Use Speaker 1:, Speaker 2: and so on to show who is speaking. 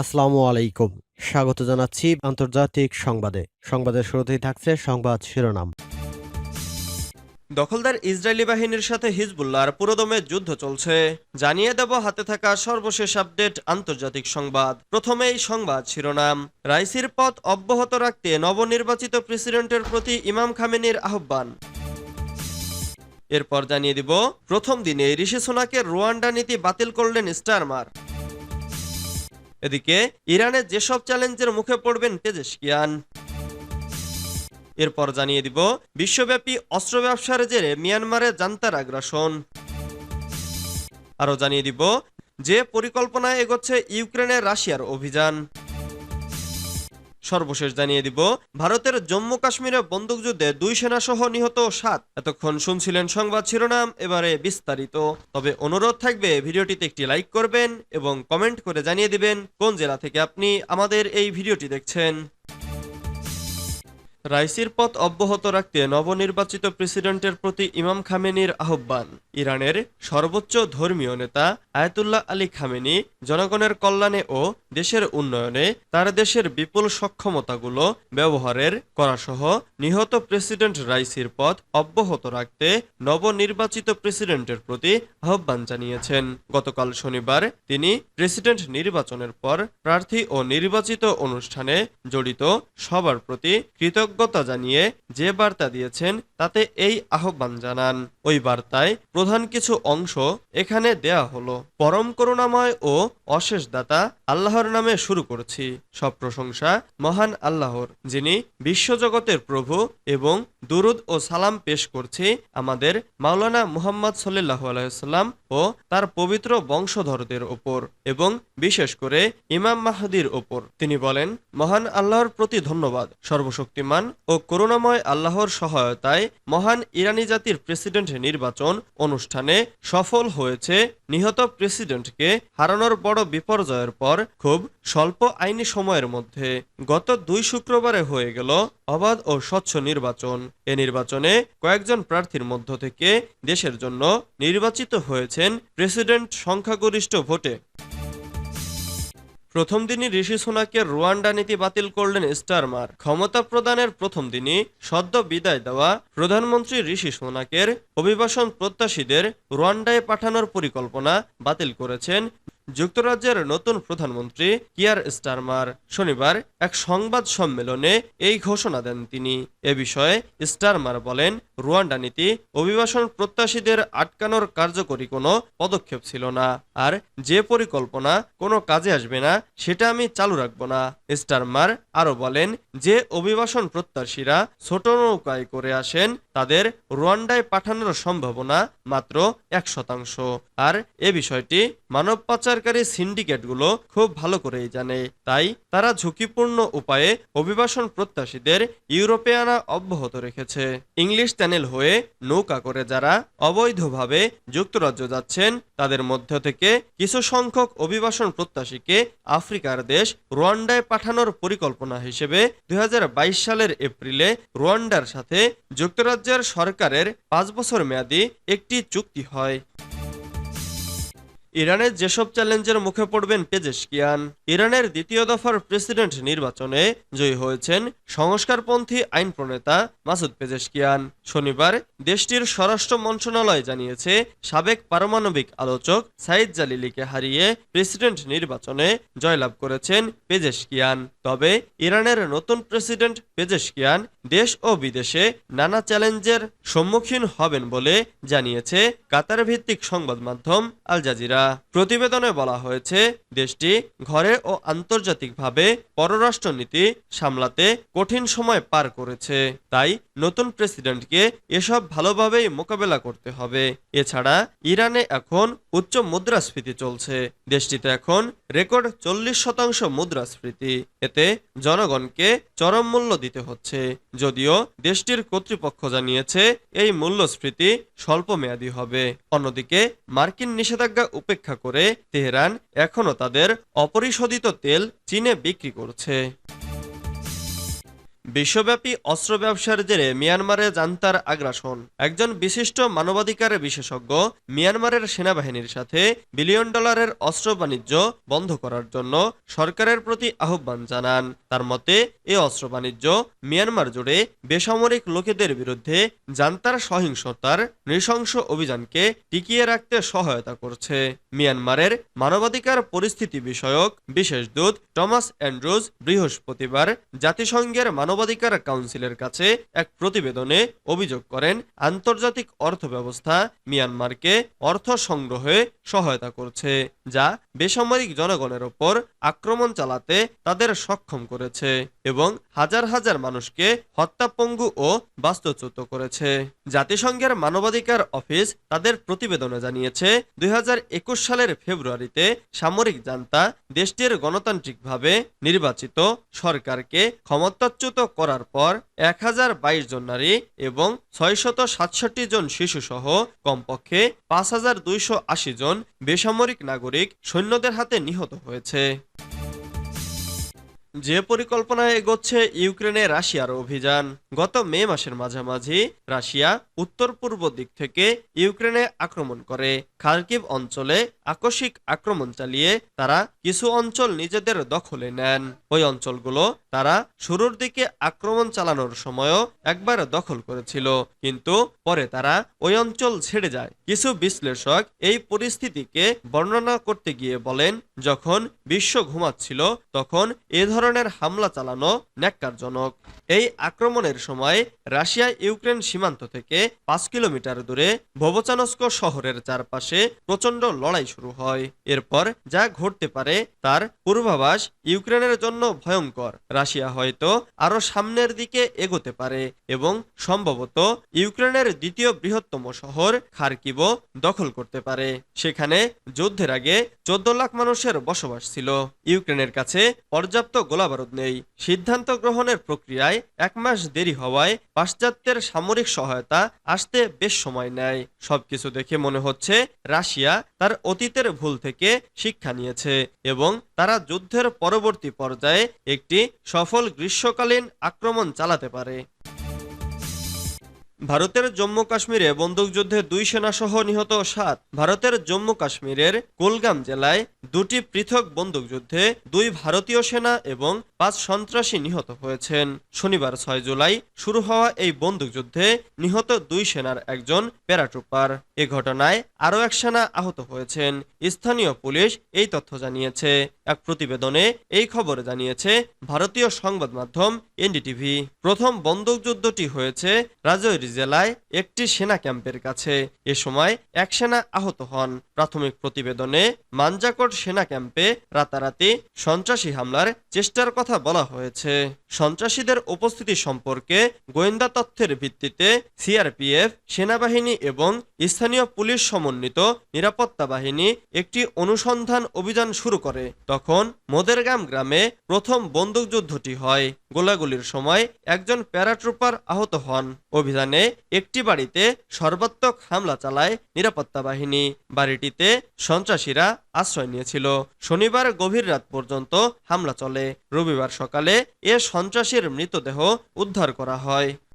Speaker 1: আসসালামু আলাইকুম। স্বাগত জানাচ্ছি আন্তর্জাতিক সংবাদে। সংবাদের শুরুতেই থাকছে সংবাদ শিরোনাম।
Speaker 2: দখলদার ইসরায়েলি বাহিনীর সাথে হিজবুল্লাহর পুরোদমে যুদ্ধ চলছে। জানিয়ে দেব হাতে থাকা সর্বশেষ আপডেট আন্তর্জাতিক সংবাদ। প্রথমেই সংবাদ শিরোনাম। রাইসির পথ অব্যাহত রাখতে নবনির্বাচিত প্রেসিডেন্টের প্রতি ইমাম খামেনির আহ্বান। এরপর জানিয়ে দিব, প্রথম দিনে ঋষি সোনাকে রুয়ান্ডা নীতি বাতিল করলেন স্টারমার। এদিকে ইরানে যেসব চ্যালেঞ্জের মুখে পড়বেন তেজস্কিয়ান এরপর জানিয়ে দিব, বিশ্বব্যাপী অস্ত্র ব্যবসার জেরে মিয়ানমারে জান্তার আগ্রাসন। আরও জানিয়ে দিব, যে পরিকল্পনায় এগোচ্ছে ইউক্রেনের রাশিয়ার অভিযান। সর্বশেষ জানিয়ে দিব, ভারতের জম্মু কাশ্মীরে বন্দুকযুদ্ধে দুই সেনাসহ নিহত সাত। এতক্ষণ শুনছিলেন সংবাদ শিরোনাম, এবারে বিস্তারিত। তবে অনুরোধ থাকবে, ভিডিওটিতে একটি লাইক করবেন এবং কমেন্ট করে জানিয়ে দিবেন কোন জেলা থেকে আপনি আমাদের এই ভিডিওটি দেখছেন। রাইসির পথ অব্যাহত রাখতে নবনির্বাচিত প্রেসিডেন্টের প্রতি ইমাম খামেনির আহ্বান। ইরানের সর্বোচ্চ ধর্মীয় নেতা আয়াতুল্লাহ আলী খামেনি জনগণের কল্যাণে ও দেশের উন্নয়নে তার দেশের বিপুল সক্ষমতাগুলো ব্যবহারের করাসহ নিহত প্রেসিডেন্ট রাইসির পথ অব্যাহত রাখতে নবনির্বাচিত প্রেসিডেন্টের প্রতি আহ্বান জানিয়েছেন। গতকাল শনিবার তিনি প্রেসিডেন্ট নির্বাচনের পর প্রার্থী ও নির্বাচিত অনুষ্ঠানে জড়িত সবার প্রতি কৃতজ্ঞতা জানিয়ে যে বার্তা দিয়েছেন, তাতে এই আহ্বান জানান। ওই বার্তায় প্রধান কিছু অংশ এখানে দেয়া হলো। পরম করুণাময় ও অশেষ দাতা আল্লাহর নামে শুরু করছি। সব প্রশংসা মহান আল্লাহর, যিনি বিশ্বজগতের প্রভু এবং দুরুদ ও সালাম পেশ করছি আমাদের মাওলানা মুহাম্মদ সাল্লাহ আলাইসাল্লাম ও তার পবিত্র বংশধরদের ওপর এবং বিশেষ করে ইমাম মাহাদির ওপর তিনি বলেন, মহান আল্লাহর প্রতি ধন্যবাদ। সর্বশক্তিমান ও করুণাময় আল্লাহর সহায়তায় মহান ইরানি জাতির প্রেসিডেন্ট নির্বাচন অনুষ্ঠানে সফল হয়েছে। নিহত প্রেসিডেন্টকে হারানোর বড় বিপর্যয়ের পর খুব স্বল্প আইনি সময়ের মধ্যে গত দুই শুক্রবারে হয়ে গেল অবাধ ও স্বচ্ছ নির্বাচন। এ নির্বাচনে কয়েকজন প্রার্থীর মধ্য থেকে দেশের জন্য নির্বাচিত হয়েছেন প্রেসিডেন্ট সংখ্যাগরিষ্ঠ ভোটে। প্রথম দিনই ঋষি সোনাকে রুয়ান্ডা নীতি বাতিল করলেন স্টারমার। ক্ষমতা প্রদানের প্রথম দিনই সদ্য বিদায় দেওয়া প্রধানমন্ত্রী ঋষি সোনাকের অভিবাসন প্রত্যাশীদের রুয়ান্ডায় পাঠানোর পরিকল্পনা বাতিল করেছেন যুক্তরাজ্যের নতুন প্রধানমন্ত্রী কিয়ার স্টারমার শনিবার এক সংবাদ সম্মেলনে এই ঘোষণা দেন তিনি। এ বিষয়ে স্টারমার বলেন, রুয়ান্ডা নীতি অভিবাসন প্রত্যাশীদের আটকানোর কার্যকরী কোনো পদক্ষেপ ছিল না। আর যে পরিকল্পনা কোনো কাজে আসবে না, সেটা আমি চালু রাখব না। স্টারমার আরও বলেন, যে অভিবাসন প্রত্যাশীরা ছোট নৌকায় করে আসেন, তাদের রুয়ান্ডায় পাঠানোর সম্ভাবনা মাত্র এক শতাংশ। আর এ বিষয়টি মানব পাচারকারী সিন্ডিকেটগুলো খুব ভালো করেই জানে। তাই তারা ঝুঁকিপূর্ণ উপায়ে অভিবাসন প্রত্যাশীদের ইউরোপে আনা অব্যাহত রেখেছে। ইংলিশ চ্যানেল হয়ে নৌকা করে যারা অবৈধভাবে যুক্তরাজ্য যাচ্ছেন, তাদের মধ্য থেকে কিছু সংখ্যক অভিবাসন প্রত্যাশীকে আফ্রিকার দেশ রোয়ান্ডায় পাঠানোর পরিকল্পনা হিসেবে দুই হাজার বাইশ সালের এপ্রিলে রুয়ান্ডার সাথে যুক্তরাজ্যের সরকারের পাঁচ বছর মেয়াদী একটি চুক্তি হয়। ইরানের যেসব চ্যালেঞ্জের মুখে পড়বেন পেজেশকিয়ান ইরানের দ্বিতীয় দফার প্রেসিডেন্ট নির্বাচনে জয়ী হয়েছেন সংস্কারপন্থী আইন প্রণেতা মাসুদ পেজেশকিয়ান শনিবার দেশটির স্বরাষ্ট্র মন্ত্রণালয় জানিয়েছে, সাবেক পারমাণবিক আলোচক সাইদ জালিলিকে হারিয়ে প্রেসিডেন্ট নির্বাচনে জয়লাভ করেছেন পেজেশকিয়ান তবে ইরানের নতুন প্রেসিডেন্ট পেজেশকিয়ান দেশ ও বিদেশে নানা চ্যালেঞ্জের সম্মুখীন হবেন বলে জানিয়েছে কাতার ভিত্তিক সংবাদ মাধ্যম আল জাজিরা। প্রতিবেদনে বলা হয়েছে, দেশটি ঘরে ও আন্তর্জাতিকভাবে পররাষ্ট্রনীতি সামলাতে কঠিন সময় পার করেছে। তাই নতুন প্রেসিডেন্টকে এসব ভালোভাবেই মোকাবেলা করতে হবে। এছাড়া ইরানে এখন উচ্চ মুদ্রাস্ফীতি চলছে। দেশটিতে এখন রেকর্ড চল্লিশ শতাংশ মুদ্রাস্ফীতি। এতে জনগণকে চরম মূল্য দিতে হচ্ছে। যদিও দেশটির কর্তৃপক্ষ জানিয়েছে, এই মূল্যস্ফীতি স্বল্প মেয়াদী হবে। অন্যদিকে মার্কিন নিষেধাজ্ঞা উপেক্ষা করে তেহরান এখনও তাদের অপরিশোধিত তেল চীনে বিক্রি করছে। বিশ্বব্যাপী অস্ত্র ব্যবসার জেরে মিয়ানমারে জান্তার আগ্রাসন। একজন বিশিষ্ট মানবাধিকার বিশেষজ্ঞ মিয়ানমারের সেনাবাহিনীর সাথে বিলিয়ন ডলারের অস্ত্র বাণিজ্য বন্ধ করার জন্য সরকারের প্রতি আহ্বান জানান। তার মতে, এ অস্ত্র বাণিজ্য মিয়ানমার জুড়ে বেসামরিক লোকেদের বিরুদ্ধে জান্তার সহিংসতার নৃশংস অভিযানকে টিকিয়ে রাখতে সহায়তা করছে। মিয়ানমারের মানবাধিকার পরিস্থিতি বিষয়ক বিশেষ দূত টমাস অ্যান্ড্রুজ বৃহস্পতিবার জাতিসংঘের মানবাধিকার কাউন্সিলের কাছে এক প্রতিবেদনে অভিযোগ করেন, আন্তর্জাতিক অর্থ ব্যবস্থা মিয়ানমারকে অর্থ সংগ্রহে সহায়তা করছে, যা বেসামরিক জনগণের ওপর আক্রমণ চালাতে তাদের সক্ষম করেছে এবং হাজার হাজার মানুষকে হত্যাপঙ্গু ও বাস্তুচ্যুত করেছে। জাতিসংঘের মানবাধিকার অফিস তাদের প্রতিবেদনে জানিয়েছে, দুই হাজার একুশ সালের ফেব্রুয়ারিতে সামরিক জান্তা দেশটির গণতান্ত্রিকভাবে নির্বাচিত সরকারকে ক্ষমতাচ্যুত করার পর এক হাজার বাইশ জন নারী এবং ছয়শত জন শিশুসহ কমপক্ষে পাঁচ হাজার দুইশো আশি জন বেসামরিক নাগরিক সৈন্যদের হাতে নিহত হয়েছে। যে পরিকল্পনায় এগোচ্ছে ইউক্রেনে রাশিয়ার অভিযান। গত মে মাসের মাঝামাঝি রাশিয়া উত্তর পূর্ব দিক থেকে ইউক্রেনে আক্রমণ করে। খার্কিভ অঞ্চলে আকস্মিক আক্রমণ চালিয়ে তারা কিছু অঞ্চল নিজেদের দখলে নেন। ওই অঞ্চলগুলো তারা শুরুর দিকে আক্রমণ চালানোর সময়ও একবার দখল করেছিল, কিন্তু পরে তারা ওই অঞ্চল ছেড়ে যায়। কিছু বিশ্লেষক এই পরিস্থিতিকে বর্ণনা করতে গিয়ে বলেন, যখন বিশ্ব ঘুমাচ্ছিল, তখন এ ধরনের হামলা চালানো ন্যাক্কারজনক। এই আক্রমণের সময় রাশিয়া ইউক্রেন সীমান্ত থেকে পাঁচ কিলোমিটার দূরে ভোবোচানস্ক শহরের চারপাশে প্রচণ্ড লড়াই শুরু হয়। এরপর যা ঘটতে পারে তার পূর্বাভাস ইউক্রেনের জন্য ভয়ঙ্কর। রাশিয়া হয়তো আরও সামনের দিকে এগোতে পারে এবং সম্ভবত ইউক্রেনের দ্বিতীয় বৃহত্তম শহর খার্কিবো দখল করতে পারে। সেখানে যুদ্ধের আগে চোদ্দ লাখ মানুষের বসবাস ছিল। ইউক্রেনের কাছে পর্যাপ্ত গোলাবারুদ নেই। সিদ্ধান্ত গ্রহণের প্রক্রিয়ায় এক মাস দেরি হওয়ায় পাশ্চাত্যের সামরিক সহায়তা আসতে বেশ সময় নেয়। সবকিছু দেখে মনে হচ্ছে রাশিয়া তার অতীতের ভুল থেকে শিক্ষা নিয়েছে এবং তারা যুদ্ধের পরবর্তী পর্যায়ে একটি সফল গ্রীষ্মকালীন আক্রমণ চালাতে পারে। ভারতের জম্মু কাশ্মীরে বন্দুকযুদ্ধে দুই সেনাসহ নিহত সাত। ভারতের জম্মু কাশ্মীরের কুলগাম জেলায় দুটি পৃথক বন্দুকযুদ্ধে দুই ভারতীয় সেনা এবং পাঁচ সন্ত্রাসী নিহত হয়েছেন। শনিবার ছয় জুলাই শুরু হওয়া এই বন্দুকযুদ্ধে নিহত দুই সেনার একজন প্যারাট্রুপার। এ ঘটনায় আরও এক সেনা আহত হয়েছেন। স্থানীয় পুলিশ এই তথ্য জানিয়েছে। এক প্রতিবেদনে এই খবর জানিয়েছে ভারতীয় সংবাদ মাধ্যম এনডিটিভি। প্রথম বন্দুকযুদ্ধটি হয়েছে রাজৌরি জেলায় একটি সেনা ক্যাম্পের কাছে এ সময় এক সেনা আহত হন। প্রাথমিক প্রতিবেদনে মানজাকোট সেনা ক্যাম্পে রাতারাতি সন্ত্রাসী হামলার চেষ্টার কথা বলা হয়েছে। সন্ত্রাসীদের উপস্থিতি সম্পর্কে গোয়েন্দা তথ্যের ভিত্তিতে সিআরপিএফ, সেনাবাহিনী এবং স্থানীয় পুলিশ সমন্বিত নিরাপত্তা বাহিনী একটি অনুসন্ধান অভিযান শুরু করে। তখন মোদেরগাম গ্রামে প্রথম বন্দুকযুদ্ধটি হয়। গোলাগুলির সময় একজন প্যারাট্রুপার আহত হন। অভিযানে একটি বাড়িতে সর্বাত্মক হামলা চালায় নিরাপত্তা বাহিনী। বাড়িটিতে সন্ত্রাসীরা আশ্রয় নিয়েছিল। শনিবার গভীর রাত পর্যন্ত হামলা চলে। রবিবার সকালে এ সন্ত্রাসীর মৃতদেহ উদ্ধার করা হয়।